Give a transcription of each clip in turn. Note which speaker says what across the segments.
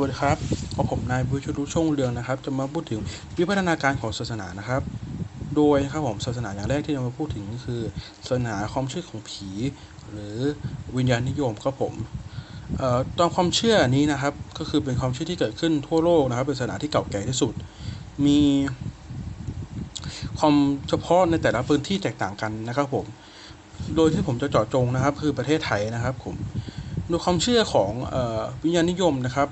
Speaker 1: วัสดีครับกับผมนายบุญชรุช่วงเรืองนะครับ จะมาพูดถึงวิวัฒนาการของศาสนานะครับ โดยนะครับผมศาสนาอย่างแรกที่จะมาพูดถึงก็คือศาสนาความเชื่อของผี หรือวิญญาณนิยมครับผมเอ่อตามความเชื่อนี้นะครับ ก็คือเป็นความเชื่อที่เกิดขึ้นทั่วโลกนะครับ เป็นศาสนาที่เก่าแก่ที่สุด มีความเฉพาะในแต่ละพื้นที่แตกต่างกันนะครับผม โดยที่ผมจะเจาะจงนะครับ คือประเทศไทยนะครับผมโดยความเชื่อของอวิญญาณนิยมนะครับ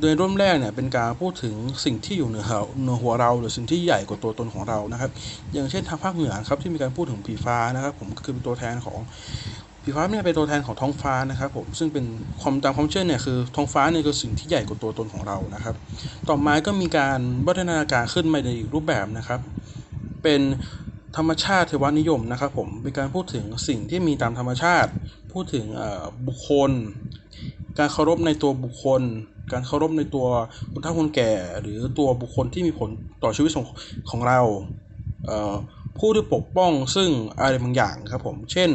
Speaker 1: โดยริ่มแรกเนี่ยเป็นการพูดถึงสิ่งที่อยู่เหนือเหนือหัวเราหรือสิ่งที่ใหญ่กว่าตัวตนของเรานะครับ อย่างเช่นทางภาคเหนือครับที่มีการพูดถึงผีฟ้านะครับ ผมก็คือเป็นตัวแทนของผีฟ้าเนี่ยเป็นตัวแทนของท้องฟ้านะครับผมซึ่งเป็นความตามความเชื่อเนี่ยคือท้องฟ้าเนี่ยคือสิ่งที่ใหญ่กว่าตัวตนของเรานะครับ ต่อมาก็มีการวัฒนาการขึ้นมาในอีกรูปแบบนะครับ เป็นธรรมชาติเทวนิยมนะครับ ผมเป็นการพูดถึงสิ่งที่มีตามธรรมชาติ พูดถึงบุคคล การเคารพในตัวบุคคล การเคารพในตัวคนเฒ่าคนแก่ หรือตัวบุคคลที่มีผลต่อชีวิตของของเราเผู้ที่ปกป้องซึ่งอะไรบางอย่างครับผม เช่น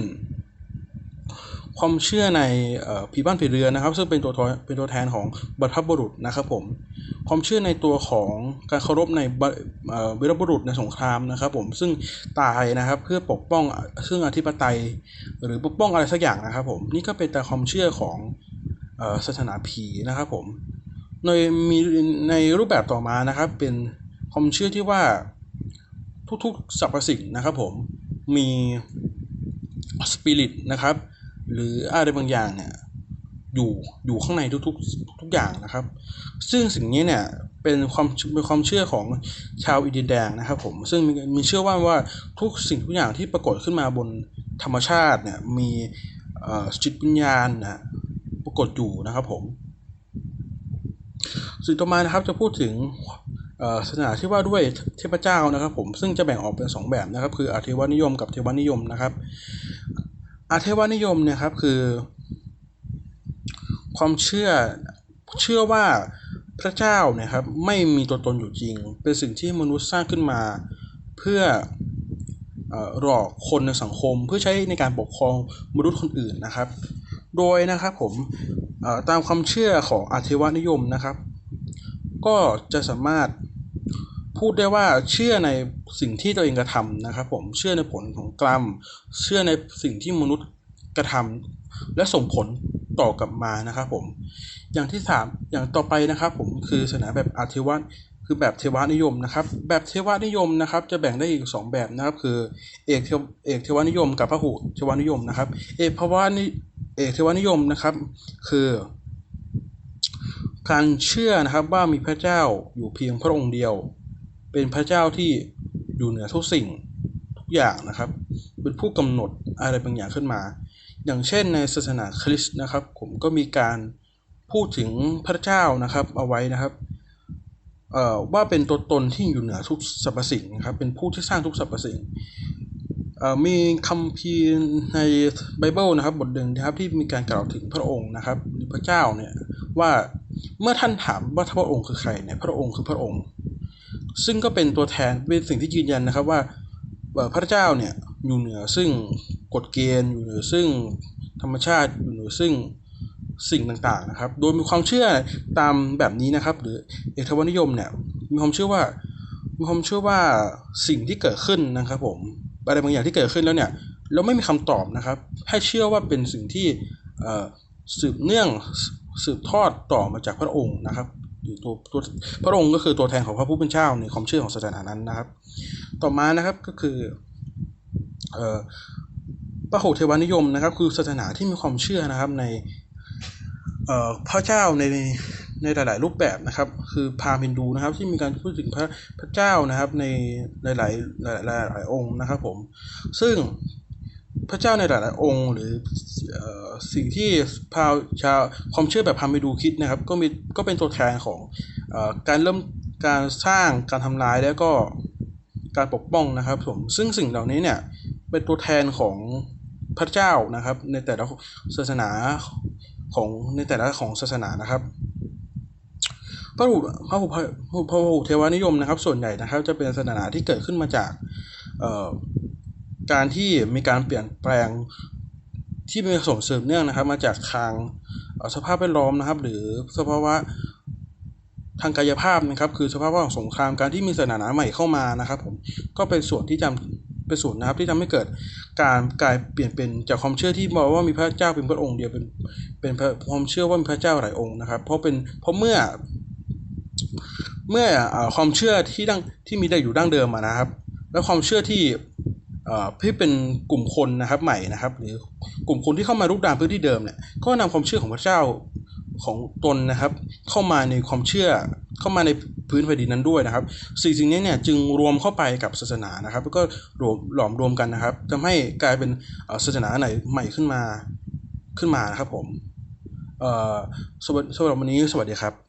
Speaker 1: ความเชื่อในผีบ้านผีเรือนนะครับ ซึ่งเป็นตัวทเป็นตัวแทนของบรรพบุรุษนะครับผม ความเชื่อในตัวของการเคารพในบเอ่อวีรบุรุษในสงครามนะครับ ผมซึ่งตายนะครับเพื่อปกป้องซึ่งอธิปไตย หรือปกป้องอะไรสักอย่างนะครับ ผมนี่ก็เป็นแต่ความเชื่อของ ศาสนาผีนะครับผมในมีในรูปแบบต่อมานะครับ เป็นความเชื่อที่ว่าทุกๆสรรพสิ่งนะครับผมมีสปิริตนะครับ หรืออะไรบางอย่างเนี่ยอยู่อยู่ข้างในทุกๆทุกอย่างนะครับ ซึ่งสิ่งนี้เนี่ยเป็นความเป็นความเชื่อของชาวอินเดียแดงนะครับผมซึ่งมีเชื่อว่าว่าทุกสิ่งทุกอย่างที่ปรากฏขึ้นมาบนธรรมชาติเนี่ยมีจิตวิญญาณนะากฏอยู่นะครับผมสิ่งต่อมานะครับจะพูดถึงศาสนาที่ว่าด้วยเทพเจ้านะครับ ผมซึ่งจะแบ่งออกเป็นสองแบบนะครับ คืออาเทวานิยมกับเทวานิยมนะครับ อาเทวานิยมเนี่ยครับคือ ความเชื่อเชื่อว่าพระเจ้าเนี่ยครับไม่มีตัวตนอยู่จริง เป็นสิ่งที่มนุษย์สร้างขึ้นมา เพื่อเอ่อหลอกคนในสังคมเพื่อใช้ในการปกครองมนุษย์คนอื่นนะครับ โดยนะครับผมตามความเชื่อของอาเทวนิยมนะครับ ก็จะสามารถพูดได้ว่าเชื่อในสิ่งที่ตัวเองกระทำนะครับ ผมเชื่อในผลของกรรม เชื่อในสิ่งที่มนุษย์กระทำและส่งผลต่อกลับมานะครับผมอย่างที่สามอย่างต่อไปนะครับ ผมคือศาสนาแบบอาเทวะคือแบบเทวานิยมนะครับ แบบเทวานิยมนะครับ จะแบ่งได้อีกสองแบบนะครับ คือเอกเทวเอกเทวานิยม กับพระหุเทวานิยมนะครับ เอกภวะนิ เอกเทวนิยมนะครับ คือการเชื่อนะครับว่ามีพระเจ้าอยู่เพียงพระองค์เดียว เป็นพระเจ้าที่อยู่เหนือทุกสิ่งทุกอย่างนะครับ เป็นผู้กำหนดอะไรบางอย่างขึ้นมา อย่างเช่นในศาสนาคริสต์นะครับ ผมก็มีการพูดถึงพระเจ้านะครับเอาไว้นะครับว่าเป็นตัวตนที่อยู่เหนือทุกสรรพสิ่งนะครับเป็นผู้ที่สร้างทุกสรรพสิ่ง มีคัมภีในไบเบิลนะครับ บทหนึ่งนะครับที่มีการกล่าวถึงพระองค์นะครับหรือพระเจ้าเนี่ยว่าเมื่อท่านถามว่าพระองค์คือใครเนี่ยพระองค์คือพระองค์ ซึ่งก็เป็นตัวแทนเป็นสิ่งที่ยืนยันนะครับว่าพระเจ้าเนี่ยอยู่เหนือซึ่งกฎเกณฑ์อยู่เหนือซึ่งธรรมชาติอยู่เหนือซึ่งสิ่งต่างๆนะครับ โดยมีความเชื่อตามแบบนี้นะครับ หรือเอกทวนิยมเนี่ยมีความเชื่อว่ามีความเชื่อว่าสิ่งที่เกิดขึ้นนะครับผม อะไรบางอย่างที่เกิดขึ้นแล้วเนี่ยแล้วไม่มีคำตอบนะครับ ให้เชื่อว่าเป็นสิ่งที่สืบเนื่องสืบทอดต่อมาจากพระองค์นะครับอยู่ตัวตัวพระองค์ก็คือตัวแทนของพระผู้เป็นเจ้าในความเชื่อของศาสนานั้นนะครับ ต่อมานะครับก็คือพระโหเทวานิยมนะครับ คือศาสนาที่มีความเชื่อนะครับในพระเจ้าใน ในหลาย ๆ รูปแบบนะครับ คือพราหมณ์ฮินดูนะครับ ที่มีการพูดถึงพระพระเจ้านะครับ ในหลาย ๆ หลายหลายองค์นะครับ ผม ซึ่งพระเจ้าในหลายๆองค์ หรือสิ่งที่พาวชาวความเชื่อแบบพามินดูคิดนะครับ ก็มีก็เป็นตัวแทนของอการเริ่มการสร้างการทำลายแล้วก็การปกป้องนะครับผมซึ่งสิ่งเหล่านี้เนี่ยเป็นตัวแทนของพระเจ้านะครับ ในแต่ละศาสนาของในแต่ละของศาสนานะครับ พระหุพระหุพระหุพระเทวานิยมนะครับ ส่วนใหญ่นะครับ จะเป็นศาสนาที่เกิดขึ้นมาจากการที่มีการเปลี่ยนแปลงที่มีส่งเสริมเนื่องนะครับ มาจากทางสภาพแวดล้อมนะครับ หรือสภาวะทางกายภาพนะครับ คือสภาพของสงครามการที่มีศาสนาใหม่เข้ามานะครับ ผมก็เป็นส่วนที่ทำเป็นส่วนนะครับ ที่ทำให้เกิดการกลายเปลี่ยนเป็นจากความเชื่อที่บอกว่ามีพระเจ้าเป็นพระองค์เดียวเป็นเป็นความเชื่อว่ามีพระเจ้าหลายองค์นะครับ เพราะเป็นเพราะเมื่อ เมื่อความเชื่อที่ดั้งที่มีได้อยู่ดั้งเดิมนะครับ แล้วความเชื่อที่ที่เป็นกลุ่มคนนะครับใหม่นะครับ หรือกลุ่มคนที่เข้ามารุกรานพื้นที่เดิมเนี่ยก็นำความเชื่อของพระเจ้าของตนนะครับ เข้ามาในความเชื่อเข้ามาในพื้นแผ่นดินนั้นด้วยนะครับสิ่งสิ่งนี้เนี่ยจึงรวมเข้าไปกับศาสนานะครับแล้วก็รวมหลอมรวมกันนะครับทำให้กลายเป็นศาสนาไหนใหม่ขึ้นมาขึ้นมานะครับผมสำหรับวันนี้สวัสดีครับ